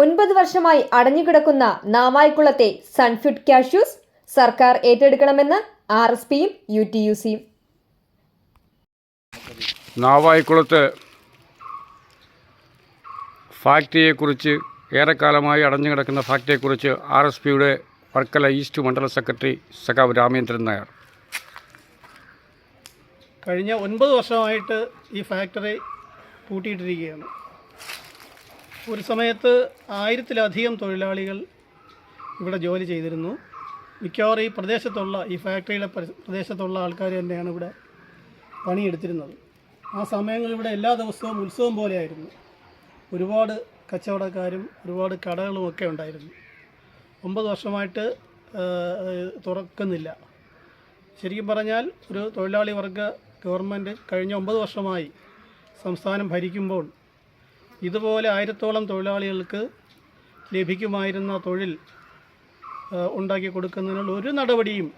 ഒൻപത് വർഷമായി അടഞ്ഞുകിടക്കുന്ന നാമായിക്കുളത്തെ സൺഫിഡ് കാഷ്യൂസ് സർക്കാർ ഏറ്റെടുക്കണമെന്ന് ആർ എസ് പിയും യു ടി യു സിയും നാവായിക്കുളത്ത് ഫാക്ടറിയെക്കുറിച്ച് ഏറെക്കാലമായി അടഞ്ഞുകിടക്കുന്ന ഫാക്ടറിയെക്കുറിച്ച് ആർ എസ് പിയുടെ വർക്കല ഈസ്റ്റ് മണ്ഡല സെക്രട്ടറി സഖാവ് രാമേന്ദ്രൻ നായർ. കഴിഞ്ഞ ഒൻപത് വർഷമായിട്ട് ഈ ഫാക്ടറി പൂട്ടിയിട്ടിരിക്കുകയാണ്. ഒരു സമയത്ത് ആയിരത്തിലധികം തൊഴിലാളികൾ ഇവിടെ ജോലി ചെയ്തിരുന്നു. മിക്കവാറും ഈ പ്രദേശത്തുള്ള ഈ ഫാക്ടറിയിലെ പ്രദേശത്തുള്ള ആൾക്കാർ തന്നെയാണ് ഇവിടെ പണിയെടുത്തിരുന്നത്. ആ സമയങ്ങളിൽ ഇവിടെ എല്ലാ ദിവസവും ഉത്സവം പോലെയായിരുന്നു. ഒരുപാട് കച്ചവടക്കാരും ഒരുപാട് കടകളും ഒക്കെ ഉണ്ടായിരുന്നു. ഒമ്പത് വർഷമായിട്ട് തുറക്കുന്നില്ല. ശരിക്കും പറഞ്ഞാൽ ഒരു തൊഴിലാളി വർഗ ഗവൺമെന്റ് കഴിഞ്ഞ ഒമ്പത് വർഷമായി സംസ്ഥാനം ഭരിക്കുമ്പോൾ ഇതുപോലെ ആയിരത്തോളം തൊഴിലാളികൾക്ക് ലഭിക്കുമായിരുന്ന തൊഴിൽ ഉണ്ടാക്കി കൊടുക്കുന്നതിനുള്ള ഒരു നടപടിയും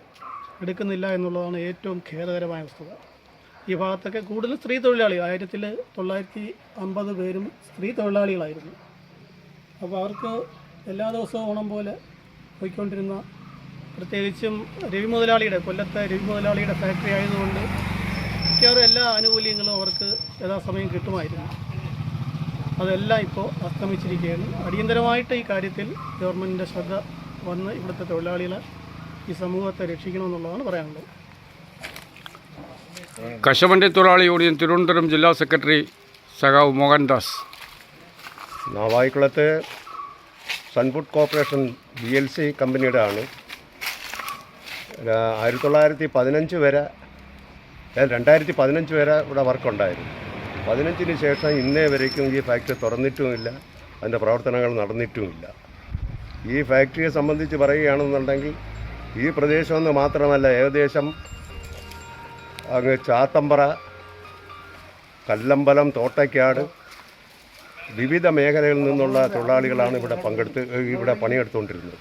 എടുക്കുന്നില്ല എന്നുള്ളതാണ് ഏറ്റവും ഖേദകരമായ വസ്തുത. ഈ ഭാഗത്തൊക്കെ കൂടുതൽ സ്ത്രീ തൊഴിലാളികൾ ആയിരത്തിൽ തൊള്ളായിരത്തി അമ്പത് പേരും സ്ത്രീ തൊഴിലാളികളായിരുന്നു. അപ്പോൾ അവർക്ക് എല്ലാ ദിവസവും ഓണം പോലെ പോയിക്കൊണ്ടിരുന്ന പ്രത്യേകിച്ചും രവി മുതലാളിയുടെ കൊല്ലത്തെ രവി മുതലാളിയുടെ ഫാക്ടറി ആയതുകൊണ്ട് മിക്കവാറും എല്ലാ ആനുകൂല്യങ്ങളും അവർക്ക് യഥാസമയം കിട്ടുമായിരുന്നു. അതെല്ലാം ഇപ്പോൾ അസ്തമിച്ചിരിക്കുകയാണ്. അടിയന്തരമായിട്ട് ഈ കാര്യത്തിൽ ഗവൺമെന്റിന്റെ ശ്രദ്ധ വന്ന് ഇവിടുത്തെ തൊഴിലാളികളെ ഈ സമൂഹത്തെ രക്ഷിക്കണമെന്നുള്ളതാണ് പറയാനുള്ളത്. കശവണ്ടി തൊഴിലാളി യൂണിയൻ തിരുവനന്തപുരം ജില്ലാ സെക്രട്ടറി സഖാവ് Mohandas. നാവായിക്കുളത്ത് Sunfood corporation B L C കമ്പനിയുടെ ആണ് ആയിരത്തി തൊള്ളായിരത്തി പതിനഞ്ച് വരെ രണ്ടായിരത്തി പതിനഞ്ച് വരെ ഇവിടെ വർക്കുണ്ടായിരുന്നു. പതിനഞ്ചിന് ശേഷം ഇന്നേ വരേക്കും ഈ ഫാക്ടറി തുറന്നിട്ടുമില്ല അതിന്റെ പ്രവർത്തനങ്ങൾ നടന്നിട്ടുമില്ല. ഈ ഫാക്ടറിയെ സംബന്ധിച്ച് പറയുകയാണെന്നുണ്ടെങ്കിൽ ഈ പ്രദേശമെന്ന് മാത്രമല്ല ഏകദേശം അങ്ങ് ചാത്തമ്പറ കല്ലമ്പലം തോട്ടയ്ക്കാട് വിവിധ മേഖലകളിൽ നിന്നുള്ള തൊഴിലാളികളാണ് ഇവിടെ പങ്കെടുത്ത് ഇവിടെ പണിയെടുത്തുകൊണ്ടിരുന്നത്.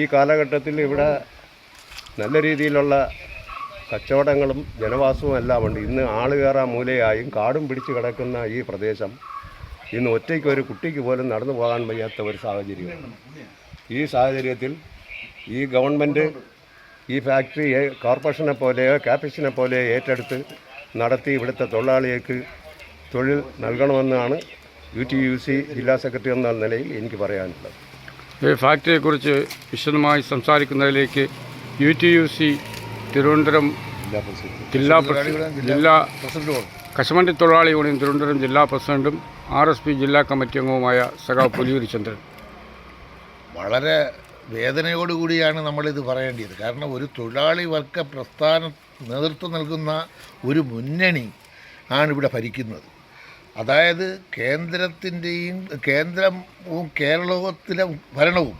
ഈ കാലഘട്ടത്തിൽ ഇവിടെ നല്ല രീതിയിലുള്ള കച്ചവടങ്ങളും ജനവാസവും എല്ലാം ഉണ്ട്. ഇന്ന് ആൾ മൂലയായും കാടും പിടിച്ച് കിടക്കുന്ന ഈ പ്രദേശം ഇന്ന് ഒറ്റയ്ക്ക് ഒരു കുട്ടിക്ക് പോലും നടന്നു പോകാൻ വയ്യാത്ത ഒരു സാഹചര്യമാണ്. ഈ സാഹചര്യത്തിൽ ഈ ഗവൺമെന്റ് ഈ ഫാക്ടറി കോർപ്പറേഷനെ പോലെയോ കാപ്പിഷനെ പോലെയോ ഏറ്റെടുത്ത് നടത്തി ഇവിടുത്തെ തൊഴിലാളികൾക്ക് തൊഴിൽ നൽകണമെന്നാണ് യു ടി യു സി ജില്ലാ സെക്രട്ടറി എന്ന നിലയിൽ എനിക്ക് പറയാനുള്ളത്. ഈ ഫാക്ടറിയെക്കുറിച്ച് വിശദമായി സംസാരിക്കുന്നതിലേക്ക് U T U C Thiruvananthapuram ജില്ലാ പ്രസിഡന്റ്. ജില്ലാ കശമണ്ടി തൊഴിലാളി യൂണിയൻ തിരുവനന്തപുരം ജില്ലാ പ്രസിഡന്റും ആർ എസ് പി ജില്ലാ കമ്മിറ്റി അംഗവുമായ സഖാവ് പുലിയൂരി ചന്ദ്രൻ വളരെ വേദനയോടുകൂടിയാണ് നമ്മളിത് പറയേണ്ടത് കാരണം ഒരു തൊഴിലാളി വർഗ പ്രസ്ഥാന നേതൃത്വം നൽകുന്ന ഒരു മുന്നണി ആണ് ഇവിടെ ഭരിക്കുന്നത്. അതായത് കേന്ദ്രത്തിന്റെയും കേന്ദ്രവും കേരളത്തിലെ ഭരണവും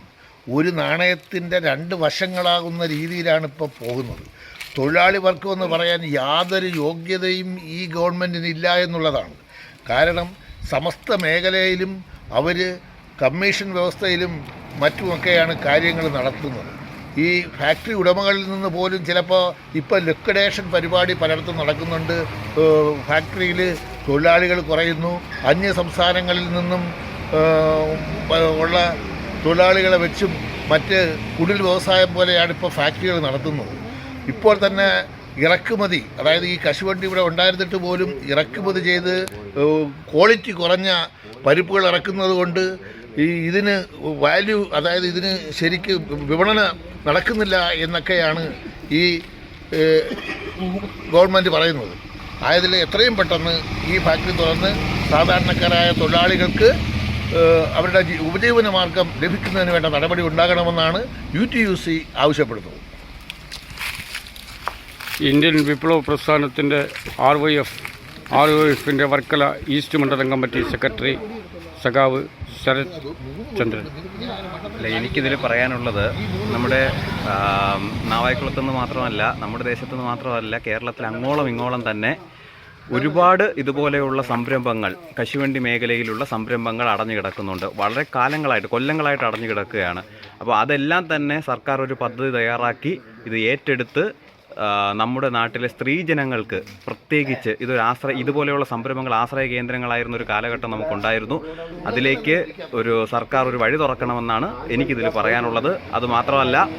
ഒരു നാണയത്തിന്റെ രണ്ട് വശങ്ങളാകുന്ന രീതിയിലാണ് ഇപ്പോൾ പോകുന്നത്. തൊഴിലാളി വർഗം എന്ന് പറയാൻ യാതൊരു യോഗ്യതയും ഈ ഗവൺമെന്റിന് ഇല്ല എന്നുള്ളതാണ്. കാരണം സമസ്ത മേഖലയിലും അവർ കമ്മീഷൻ വ്യവസ്ഥയിലും മറ്റുമൊക്കെയാണ് കാര്യങ്ങൾ നടത്തുന്നത്. ഈ ഫാക്ടറി ഉടമകളിൽ നിന്ന് പോലും ചിലപ്പോൾ ഇപ്പോൾ ലിക്വിഡേഷൻ പരിപാടി പലയിടത്തും നടക്കുന്നുണ്ട്. ഫാക്ടറിയിൽ തൊഴിലാളികൾ കുറയുന്നു. അന്യ സംസ്ഥാനങ്ങളിൽ നിന്നും ഉള്ള തൊഴിലാളികളെ വെച്ചും മറ്റ് കുടിൽ വ്യവസായം പോലെയാണ് ഇപ്പോൾ ഫാക്ടറികൾ നടത്തുന്നത്. ഇപ്പോൾ തന്നെ ഇറക്കുമതി അതായത് ഈ കശുവണ്ടി ഇവിടെ ഉണ്ടായിരുന്നിട്ട് പോലും ഇറക്കുമതി ചെയ്ത് ക്വാളിറ്റി കുറഞ്ഞ പരിപ്പുകൾ ഇറക്കുന്നത് കൊണ്ട് ഈ ഇതിന് വാല്യൂ അതായത് ഇതിന് ശരിക്ക് വിപണന നടക്കുന്നില്ല എന്നൊക്കെയാണ് ഈ ഗവൺമെന്റ് പറയുന്നത്. ആയതിൽ എത്രയും പെട്ടെന്ന് ഈ ഫാക്ടറി തുറന്ന് സാധാരണക്കാരായ തൊഴിലാളികൾക്ക് അവരുടെ ജി- ഉപജീവന മാർഗം ലഭിക്കുന്നതിന് വേണ്ട നടപടി ഉണ്ടാകണമെന്നാണ് യു ടി യു സി ആവശ്യപ്പെടുന്നത്. ഇന്ത്യൻ വിപ്ലവ പ്രസ്ഥാനത്തിന്റെ R Y F R Y എഫിന്റെ വർക്കല ഈസ്റ്റ് മണ്ഡലം കമ്മിറ്റി സെക്രട്ടറി സഖാവ് ശരത് ചന്ദ്രൻ. അല്ല എനിക്കിതിൽ പറയാനുള്ളത് നമ്മുടെ നാവായിക്കുളത്തുനിന്ന് മാത്രമല്ല നമ്മുടെ ദേശത്തുനിന്ന് മാത്രമല്ല കേരളത്തിൽ അങ്ങോളം ഇങ്ങോളം തന്നെ ഒരുപാട് ഇതുപോലെയുള്ള സംരംഭങ്ങൾ കശുവണ്ടി മേഖലയിലുള്ള സംരംഭങ്ങൾ അടഞ്ഞു കിടക്കുന്നുണ്ട്. വളരെ കാലങ്ങളായിട്ട് കൊല്ലങ്ങളായിട്ട് അടഞ്ഞു കിടക്കുകയാണ്. അപ്പോൾ അതെല്ലാം തന്നെ സർക്കാർ ഒരു പദ്ധതി തയ്യാറാക്കി. ഇത് ഏറ്റെടുത്ത് നമ്മുടെ നാട്ടിലെ സ്ത്രീ സ്ത്രീജനങ്ങൾക്ക് പ്രത്യേകിച്ച് ഇതൊരു ആശ്രയ ഇതുപോലെയുള്ള സംരംഭങ്ങൾ ആശ്രയ കേന്ദ്രങ്ങളായിരുന്ന ഒരു കാലഘട്ടം നമുക്കുണ്ടായിരുന്നു. അതിലേക്ക് ഒരു സർക്കാർ ഒരു വഴി തുറക്കണമെന്നാണ് എനിക്കിതിൽ പറയാനുള്ളത്. അതുമാത്രമല്ല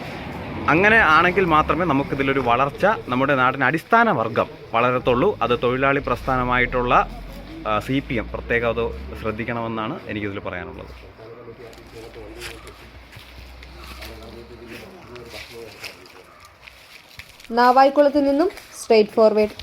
അങ്ങനെ ആണെങ്കിൽ മാത്രമേ നമുക്കിതിലൊരു വളർച്ച നമ്മുടെ നാടിന് അടിസ്ഥാന വർഗം വളരത്തുള്ളൂ. അത് തൊഴിലാളി പ്രസ്ഥാനമായിട്ടുള്ള സി പി എം പ്രത്യേകം അത് ശ്രദ്ധിക്കണമെന്നാണ് എനിക്കിതിൽ പറയാനുള്ളത്. നാവായിക്കുളത്ത് നിന്നും സ്ട്രേറ്റ് ഫോർവേഡ്.